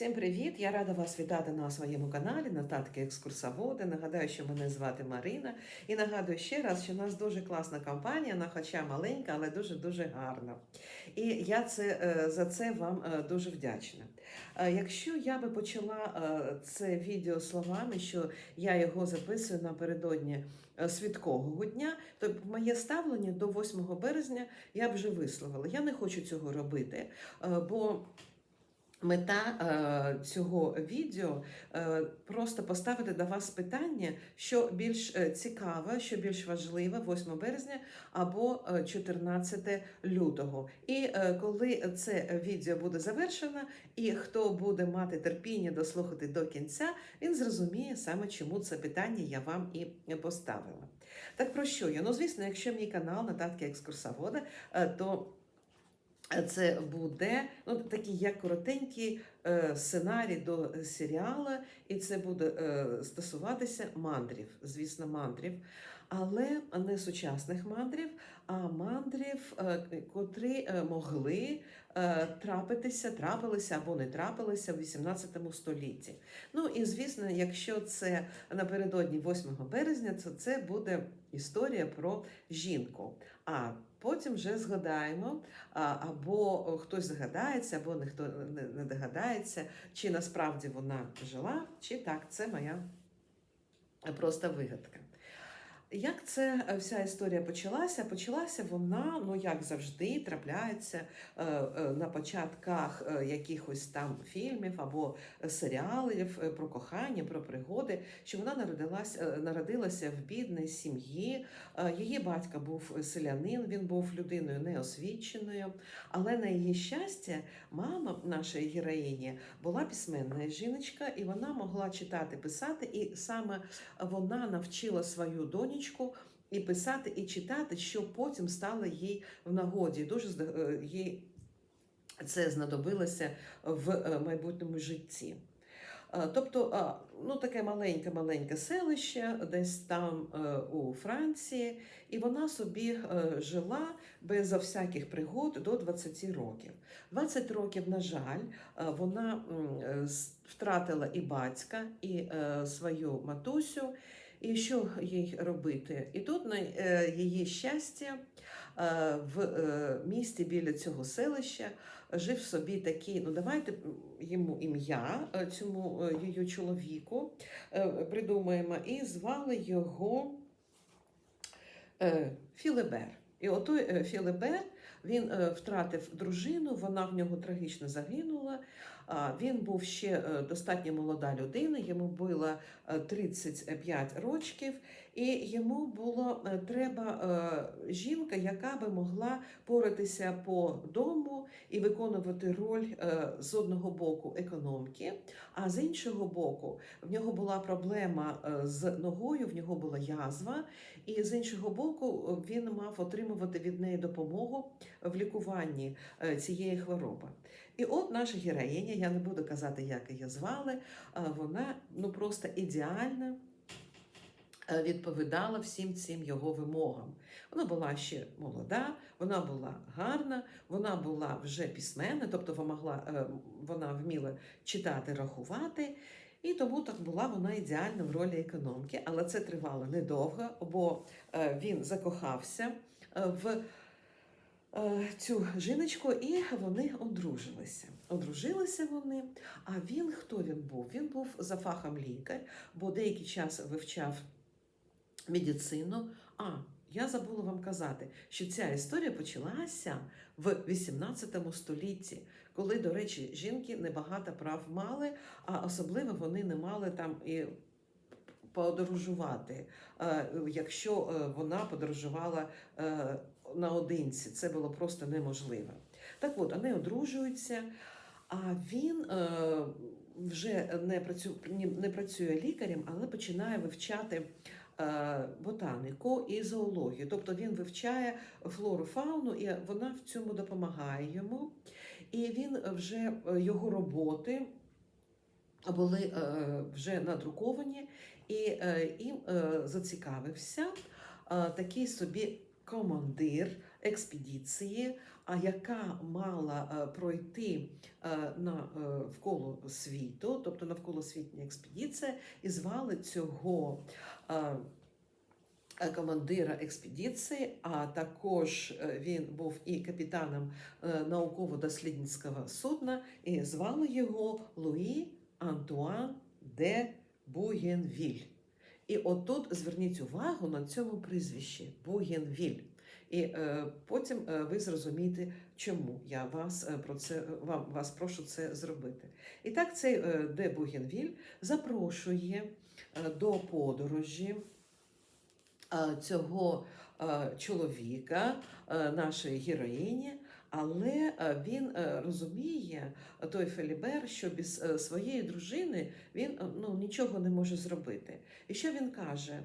Всім привіт! Я рада вас вітати на своєму каналі Нотатки екскурсоводи. Нагадаю, що мене звати Марина. І нагадую ще раз, що у нас дуже класна компанія, вона хоча маленька, але дуже дуже гарна. І я це е, за це вам е, дуже вдячна. Е, Якщо я би почала це відео словами, що я його записую напередодні святкового дня, то моє ставлення до 8 березня я б вже висловила. Я не хочу цього робити, бо Мета е, цього відео е, просто поставити до вас питання, що більш е, цікаве, що більш важливе 8 березня або е, 14 лютого. І коли це відео буде завершено, і хто буде мати терпіння дослухати до кінця, він зрозуміє саме, чому це питання я вам і поставила. Так про що я? Ну, звісно, якщо мій канал Нотатки екскурсовода, то це буде ну, такий як коротенький е, сценарій до серіалу, і це буде е, стосуватися мандрів, звісно, мандрів, але не сучасних мандрів, а мандрів, е, котрі е, могли е, трапитися, трапилися або не трапилися в 18 столітті. Ну і звісно, якщо це напередодні 8 березня, то це буде історія про жінку. А потім вже згадаємо, або хтось згадається, або ніхто не, не догадається, чи насправді вона жила, чи так, це моя просто вигадка. Як це е, вся історія почалася? Почалася вона, ну як завжди, трапляється е, е, на початках якихось там фільмів або серіалів про кохання, про пригоди, що вона народилась, е, народилася в бідній сім'ї. Її батько був селянин, він був людиною неосвіченою, але на її щастя, мама нашої героїні була письменна жіночка, і вона могла читати, писати, і саме вона навчила свою донечку і писати, і читати, що потім стало їй в нагоді. Дуже е, їй це знадобилося в е, майбутньому житті. Е, Тобто, ну таке маленьке-маленьке селище, десь там у Франції, і вона собі жила без всяких пригод до 20 років. 20 років, на жаль, вона втратила і батька, і свою матусю. І що їй робити? І тут на е, її щастя е, в е, місті біля цього селища жив собі такий, ну давайте йому ім'я цьому її чоловіку придумаємо, і звали його Філебер. І отой Філебер він втратив дружину, вона в нього трагічно загинула. Він був ще е, достатньо молода людина, йому було е, 35 років, і йому було е, треба е, жінка, яка би могла поратися по дому і виконувати роль е, з одного боку економки, а з іншого боку, в нього була проблема е, з ногою, в нього була язва, і з іншого боку, е, він мав отримувати від неї допомогу в лікуванні е, цієї хвороби. І от наша героїня, я не буду казати, як її звали, вона ну просто ідеально е, відповідала всім цим його вимогам. Вона була ще молода, вона була гарна, вона була вже письменна, тобто вона е, вона вміла читати, рахувати. І тому так була вона ідеальна в ролі економки, але це тривало недовго, бо е, він закохався в цю жіночку, і вони одружилися. Одружилися вони. А він хто він був? Він був за фахом лікар, бо деякий час вивчав медицину. А я забула вам казати, що ця історія почалася в 18 столітті, коли, до речі, жінки небагато прав мали, а особливо вони не мали там і подорожувати, е, якщо е, вона подорожувала е, наодинці. Це було просто неможливо. Так от, вони одружуються, а він е, вже не працює, не працює лікарем, але починає вивчати е, ботанику і зоологію. Тобто він вивчає флору, фауну, і вона в цьому допомагає йому. І він вже е, його роботи були вже надруковані, і їм зацікавився такий собі командир експедиції, а яка мала е, пройти е, на е, світу, тобто навколосвітня експедиція, і звали цього. Командира експедиції, а також він був і капітаном науково-дослідницького судна, і звали його Луї Антуан де Бугенвіль. І отут зверніть увагу на цьому прізвищі Бугенвіль. І е, потім е, ви зрозумієте, чому я вас е, про це вам вас прошу це зробити. І так, цей е, де Бугенвіль запрошує е, до подорожі е, цього е, чоловіка, е, нашої героїні. Але е, він е, розуміє, е, той Фелібер, що без своєї дружини він ну, нічого не може зробити. І що він каже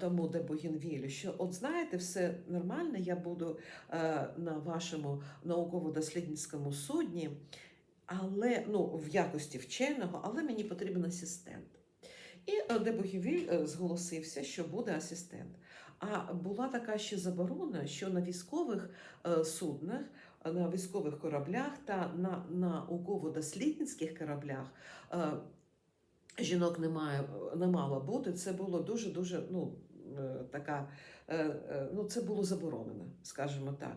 тому де Богінвілю, що от знаєте, все нормально, я буду на вашому науково-дослідницькому судні, але ну, в якості вченого, але мені потрібен асистент. І де Богінвіль е, зголосився, що буде асистент. А була така ще заборона, що на військових суднах, на військових кораблях та на науково-дослідницьких кораблях жінок немає, не мало бути. Це було дуже дуже ну, е, така, е, е, ну це було заборонено, скажімо так.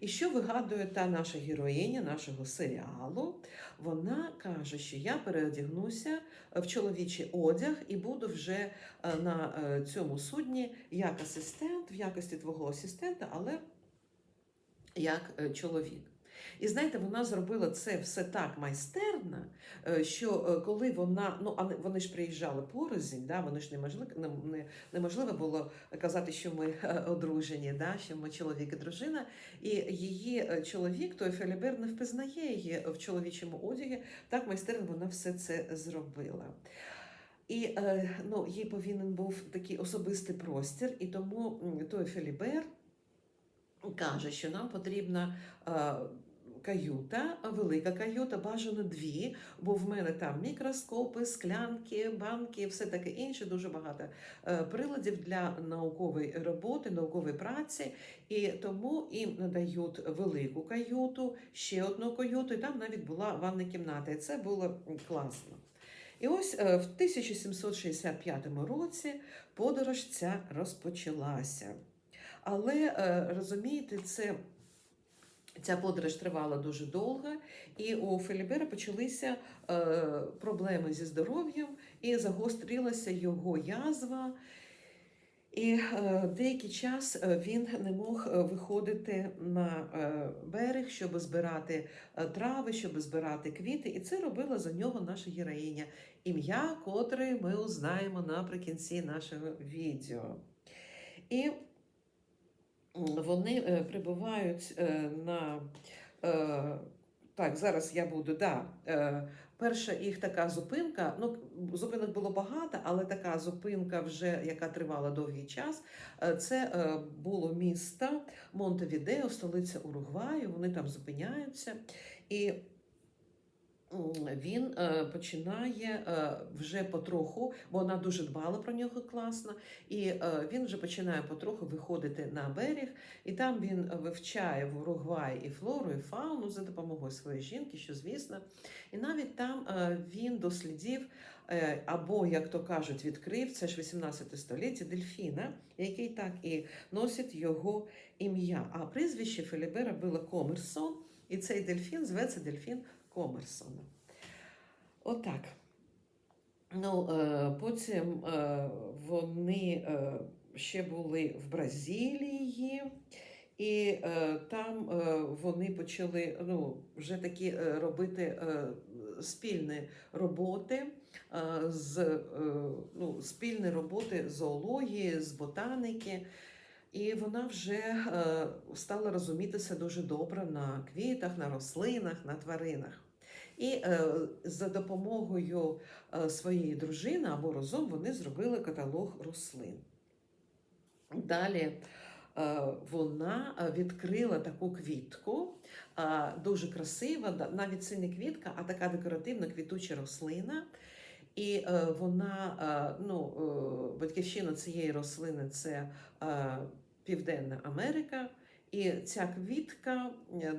І що вигадує та наша героїня нашого серіалу? Вона каже, що я переодягнуся в чоловічий одяг і буду вже на цьому судні як асистент, в якості твого асистента, але як е, чоловік. І знаєте, вона зробила це все так майстерно, е, що е, коли вона, ну а вони ж приїжджали порознь, да, вони ж неможливо, не, не, неможливо було казати, що ми одружені, да, що ми чоловік і дружина. І її чоловік, той Фелібер, не впізнає її в чоловічому одязі. Так майстерно вона все це зробила. І ну, їй повинен був такий особистий простір, і тому той Фелібер каже, що нам потрібна е, каюта, велика каюта, бажано дві, бо в мене там мікроскопи, склянки, банки, все таке інше, дуже багато е, приладів для наукової роботи, наукової праці. І тому їм надають велику каюту, ще одну каюту, і там навіть була ванна кімната. І це було класно. І ось е, в 1765 році подорож ця розпочалася. Але е, розумієте, це. Ця подорож тривала дуже довго, і у Фелібера почалися е, проблеми зі здоров'ям, і загострилася його язва. І е, деякий час він не мог виходити на берег, щоб збирати трави, щоб збирати квіти. І це робила за нього наша героїня, ім'я котрої ми узнаємо наприкінці нашого відео. І вони е, прибувають е, на. е, Так, зараз я буду. Да, перша їх така зупинка. Ну, зупинок було багато, але така зупинка, вже яка тривала довгий час. Це було місто Монтевідео, столиця Уругваю. Вони там зупиняються. І він е, починає е, вже потроху, бо вона дуже дбала про нього класно, і е, він вже починає потроху виходити на берег, і там він вивчає в Уругваї і флору, і фауну за допомогою своєї жінки, що звісно. І навіть там він дослідив, е, або, як то кажуть, відкрив, це ж 18 століття, дельфіна, який так і носить його ім'я. А прізвище Фелібера було Комерсон, і цей дельфін зветься дельфін Комерсона. Отак. Ну, е, потім е, вони е, ще були в Бразилії, і там вони почали ну, вже такі робити спільні роботи з ну, спільні роботи зоології, з ботаніки. І вона вже стала розумітися дуже добре на квітах, на рослинах, на тваринах. І е, за допомогою е, своєї дружини або разом вони зробили каталог рослин. Далі е, вона відкрила таку квітку, дуже красива, навіть це не квітка, а така декоративна квітуча рослина. І вона, ну, батьківщина цієї рослини це Південна Америка. І ця квітка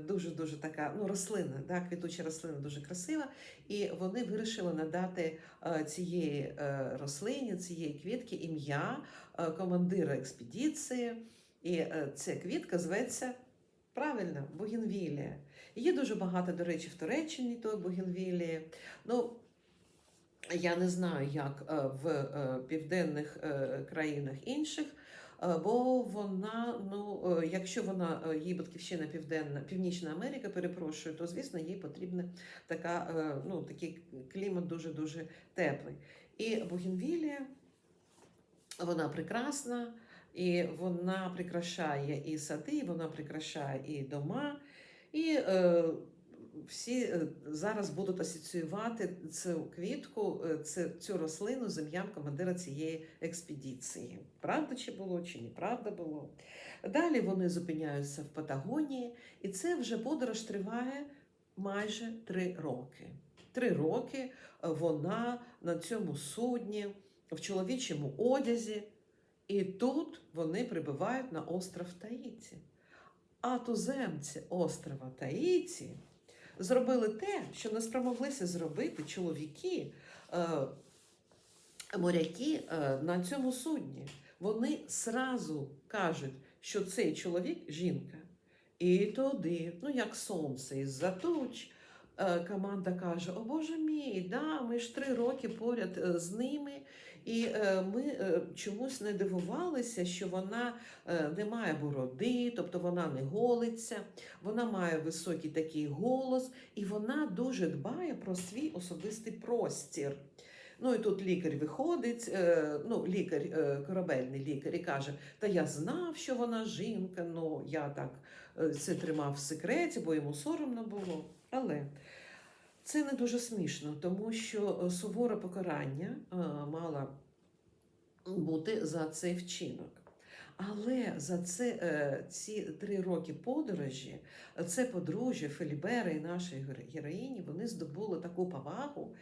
дуже дуже така, ну рослина, да, квітуча рослина дуже красива. І вони вирішили надати е, цієї е, рослині, цієї квітки ім'я е, командира експедиції. І е, ця квітка зветься правильно Бугенвілія. Її дуже багато, до речі, в Туреччині той Бугенвілії. Ну, я не знаю, як е, в е, південних е, країнах інших, е, бо вона, ну, е, якщо вона е, її батьківщина Південна, Північна Америка, перепрошую, то звісно їй потрібна така, е, ну, такий клімат дуже дуже теплий. І Бугенвілія, вона прекрасна, і вона прикрашає і сади, і вона прикрашає і дома. І е, всі е, зараз будуть асоціювати цю квітку, е, цю рослину з ім'ям командира цієї експедиції. Правда чи було, чи неправда було. Далі вони зупиняються в Патагонії, і це вже подорож триває майже три роки. Три роки е, вона на цьому судні, в чоловічому одязі, і тут вони прибувають на остров Таїті. А туземці острова Таїті зробили те, що не спромоглися зробити чоловіки, е, моряки е, на цьому судні. Вони сразу кажуть, що цей чоловік жінка. І тоді, ну як сонце із-за туч, е, команда каже: О Боже мій, да, ми ж три роки поряд з ними. І е, ми е, чомусь не дивувалися, що вона е, не має бороди, тобто вона не голиться, вона має високий такий голос, і вона дуже дбає про свій особистий простір. Ну і тут лікар виходить, ну, лікар, корабельний лікар, і каже: Та я знав, що вона жінка, ну я так це тримав в секреті, бо йому соромно було. Але це не дуже смішно, тому що е, суворе покарання е, мало бути за цей вчинок. Але за це, е, ці три роки подорожі, це подружжя Фелібера і нашої героїні, вони здобули таку повагу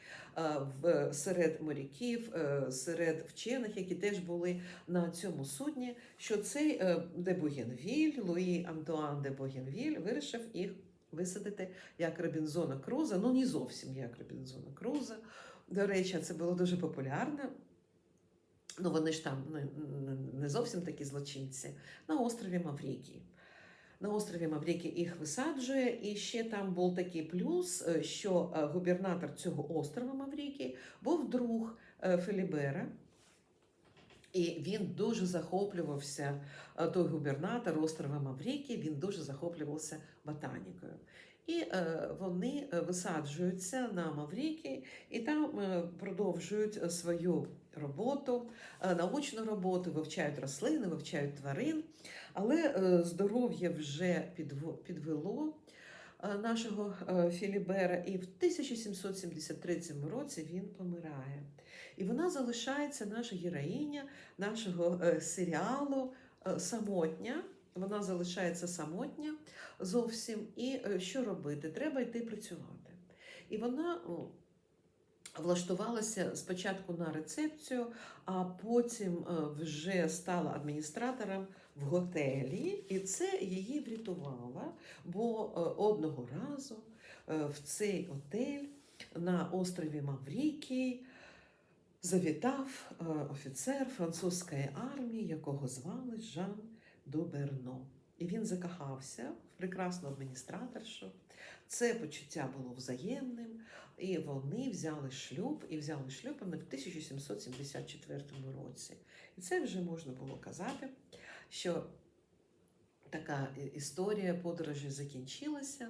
серед моряків, серед вчених, які теж були на цьому судні, що цей де Бугенвіль, Луї Антуан де Бугенвіль вирішив їх висадити як Робінзона Круза, ну не зовсім як Робінзона Круза. До речі, це було дуже популярно. Ну, вони ж там не, не- зовсім такі злочинці, на острові Маврікії. На острові Маврікії їх висаджує, і ще там був такий плюс, е, що е, губернатор цього острова Маврікії був друг е, Фелібера. І він дуже захоплювався, е, той губернатор острова Маврікі, він дуже захоплювався ботанікою. І е, вони е, висаджуються на Маврікі і там продовжують свою роботу, научну роботу, вивчають рослини, вивчають тварин. Але здоров'я вже підвело нашого е, Філібера, і в 1773 році він помирає. І вона залишається наша героїня нашого е, серіалу е, самотня. Вона залишається самотня зовсім. І е, що робити? Треба йти працювати. І вона влаштувалася спочатку на рецепцію, а потім е, вже стала адміністратором в готелі, і це її врятувало, бо е, одного разу е, в цей готель на острові Маврікій завітав е, офіцер французької армії, якого звали Жан Доберно. І він закохався в прекрасну адміністраторшу. Це почуття було взаємним, і вони взяли шлюб, і взяли шлюб в 1774 році. І це вже можна було казати, що така історія подорожі закінчилася,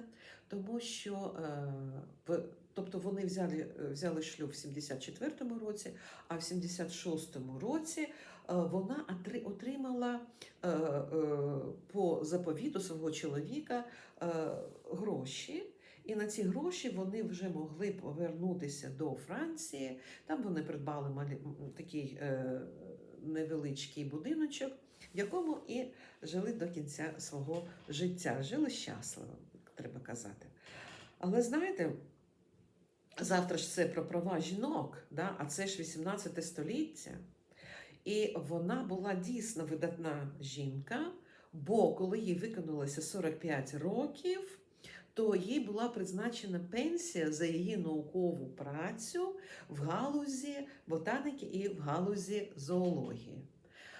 тому що е, в, тобто вони взяли, взяли шлюб в 74-му році, а в 76-му році е, вона отримала е, по заповіту свого чоловіка гроші. І на ці гроші вони вже могли повернутися до Франції. Там вони придбали такий невеличкий будиночок, в якому і жили до кінця свого життя. Жили щасливо, треба казати. Але знаєте, завтра ж це про права жінок, да? а це ж 18 століття. І вона була дійсно видатна жінка, Бо коли їй виконалося 45 років, то їй була призначена пенсія за її наукову працю в галузі ботаніки і в галузі зоології.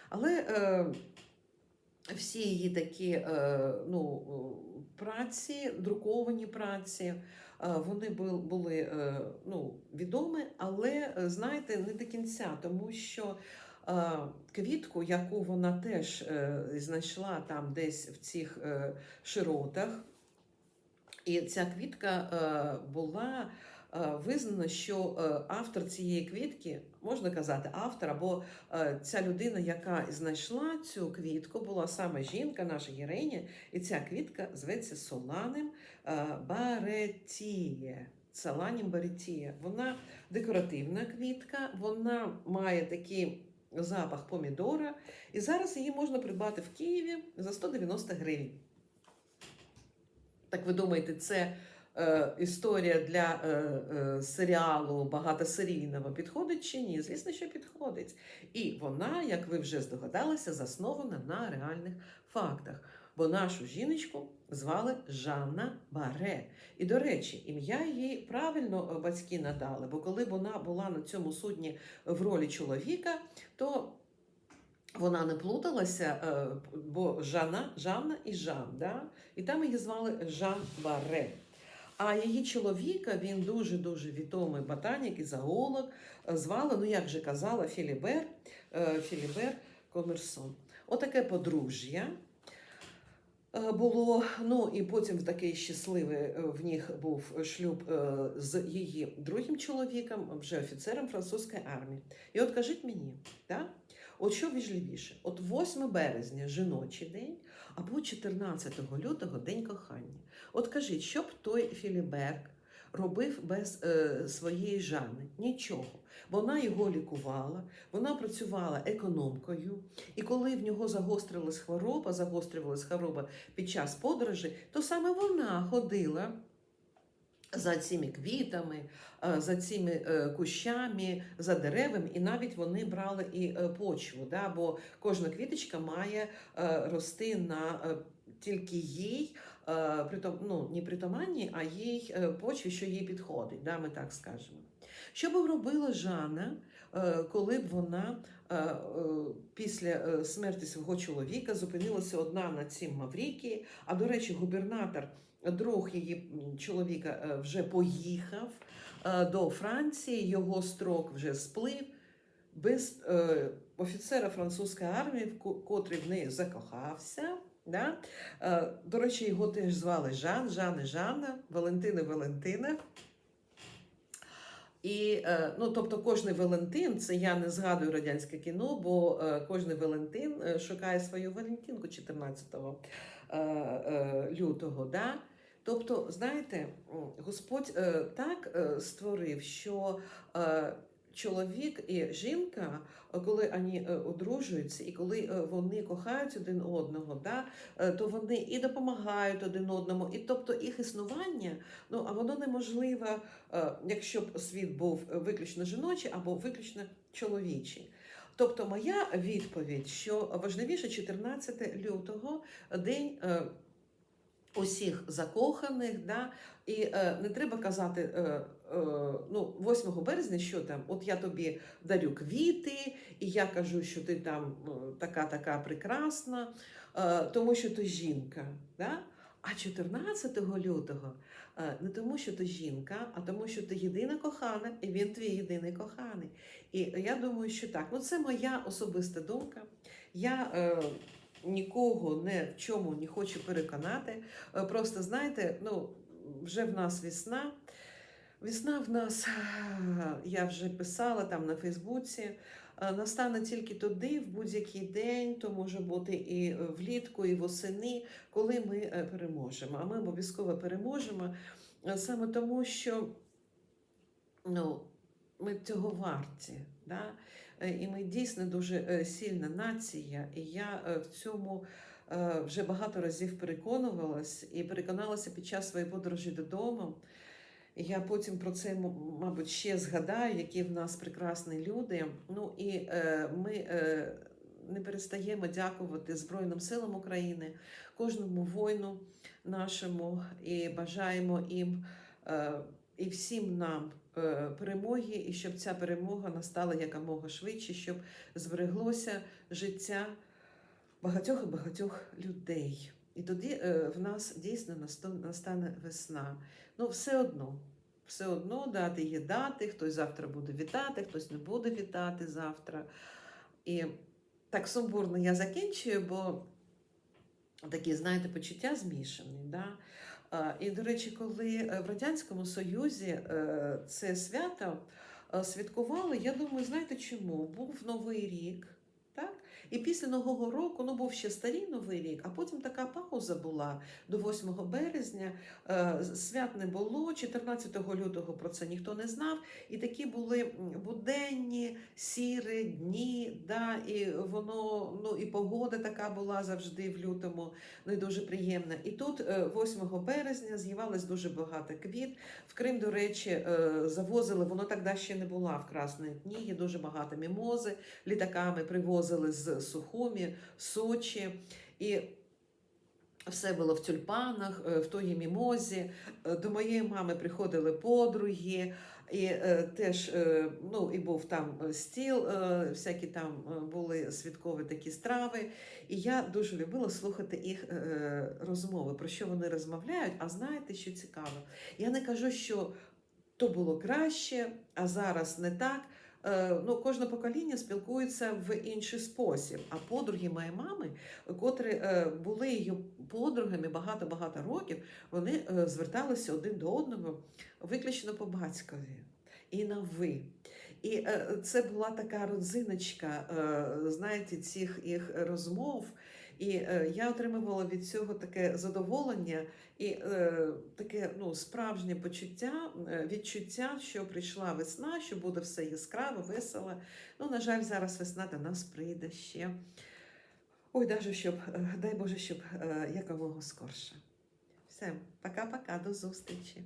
Але е, всі її такі е, ну, праці, друковані праці, е, вони були е, ну, відомі, але е, знаєте, не до кінця, тому що квітку, яку вона теж знайшла там десь в цих широтах, і ця квітка е, була е, визнана, що е, автор цієї квітки, можна казати, автор або ця людина, яка знайшла цю квітку, була саме жінка, наша героїня, і ця квітка зветься Соланим е, Баретіє. Соланім Баретіє. Вона декоративна квітка, вона має такий запах помідора, і зараз її можна придбати в Києві за 190 гривень. Так ви думаєте, це е, історія для е, е, серіалу багатосерійного підходить чи ні? Звісно, що підходить. І вона, як ви вже здогадалися, заснована на реальних фактах. Бо нашу жіночку звали Жанна Баре. І, до речі, ім'я їй правильно е, батьки надали, бо коли вона була на цьому судні в ролі чоловіка, то вона не плуталася, е, бо Жанна, Жанна і Жан, да? і там її звали Жан Баре. А її чоловіка, він дуже-дуже відомий ботанік і зоолог, е, звали, ну як же казала, Філібер, е, Філібер Комерсон. Отаке подружжя було. Ну і потім такий щасливий в них був шлюб з її другим чоловіком, вже офіцером французької армії. І от кажіть мені, да? От що важливіше? От 8 березня жіночий день або 14 лютого день кохання. От кажіть, що б той Філіберг робив без е, своєї Жанни? Нічого. Вона його лікувала, вона працювала економкою, і коли в нього загострилась хвороба, загострювалась хвороба під час подорожі, то саме вона ходила за цими квітами, е, за цими е, кущами, за деревами, і навіть вони брали і е, почву, да? бо кожна квіточка має рости на тільки їй, притом, ну, не притаманні, а їй почві, що їй підходить, да? ми так скажемо. Що б робила Жанна, коли б вона після смерті свого чоловіка зупинилася одна на цім Маврікі, а до речі, губернатор друг її чоловіка е, вже поїхав е, до Франції, його строк вже сплив. Без е, офіцера французької армії, в котрий в неї закохався. Да? Е, до речі, його теж звали Жан, Жан і Жанна, Валентина Валентина. І, е, ну, тобто, кожний Валентин, це я не згадую радянське кіно, бо е, кожний Валентин е, шукає свою Валентинку 14 е, е, лютого. Да? Тобто, знаєте, Господь е, так е, створив, що е, чоловік і жінка, коли вони одружуються, і коли вони кохають один одного, да, то вони і допомагають один одному, і тобто їх існування, ну а воно неможливе, е, якщо б світ був виключно жіночий або виключно чоловічий. Тобто, моя відповідь, що важливіше 14 лютого день. Усіх закоханих, да? і е, не треба казати, е, е, ну, 8 березня, що там, от я тобі дарю квіти, і я кажу, що ти там е, така така прекрасна, е, тому що ти жінка. Да? А 14 лютого не тому, що ти жінка, а тому, що ти єдина кохана, і він твій єдиний коханий. І я думаю, що так. Ну, це моя особиста думка. Я е, нікого не в чому не хочу переконати. Е, Просто знаєте, ну, вже в нас весна. Весна в нас, е, я вже писала там на Фейсбуці, е, настане тільки туди, в будь-який день, то може бути і влітку, і восени, коли ми переможемо. А ми обов'язково переможемо саме тому, що ну, ми цього варті. Да? Е, І ми дійсно дуже е, сильна нація. І я е, в цьому вже багато разів переконувалась і переконалася під час своєї подорожі додому. Я потім про це, мабуть, ще згадаю, які в нас прекрасні люди. Ну і е, ми е, не перестаємо дякувати Збройним силам України, кожному воїну нашому і бажаємо їм е, і всім нам перемоги, і щоб ця перемога настала якомога швидше, щоб збереглося життя багатьох і багатьох людей. І тоді е, в нас дійсно настане весна. Ну, все одно, все одно дати є дати, хтось завтра буде вітати, хтось не буде вітати завтра. І так сумбурно я закінчую, бо такі, знаєте, почуття змішані. Да? І, до речі, коли е, в Радянському Союзі е, це свято е, святкували, я думаю, знаєте чому? Був Новий рік. І після Нового року, ну був ще старий Новий рік, а потім така пауза була до 8 березня. Е, Свят не було, 14 лютого про це ніхто не знав. І такі були буденні, сірі дні, да, і воно, ну і погода така була завжди в лютому, не дуже приємна. І тут е, 8 березня з'явилось дуже багато квіт. В Крим, до речі, е, завозили, воно тоді ще не була в Красної дні, є дуже багато мімози, літаками привозили з Сухумі, Сочі. І все було в тюльпанах, е, в тої мімозі. Е, До моєї мами приходили подруги, і е, теж ну, і був там стіл, всякі там були святкові такі страви. І я дуже любила слухати їх розмови, про що вони розмовляють. А знаєте, що цікаво? Я не кажу, що то було краще, а зараз не так. Е, Ну, кожне покоління спілкується в інший спосіб. А подруги моєї мами, котрі е, були її подругами багато-багато років, вони е, зверталися один до одного виключно по батькові і на ви. І це була така родзиночка, знаєте, цих їх розмов. І е, я отримувала від цього таке задоволення і е, таке ну, справжнє почуття, е, відчуття, що прийшла весна, що буде все яскраво, весело. Ну, на жаль, зараз весна до нас прийде ще. Ой, даже щоб, е, дай Боже, щоб е, якомога скорше. Все, пока-пока, до зустрічі.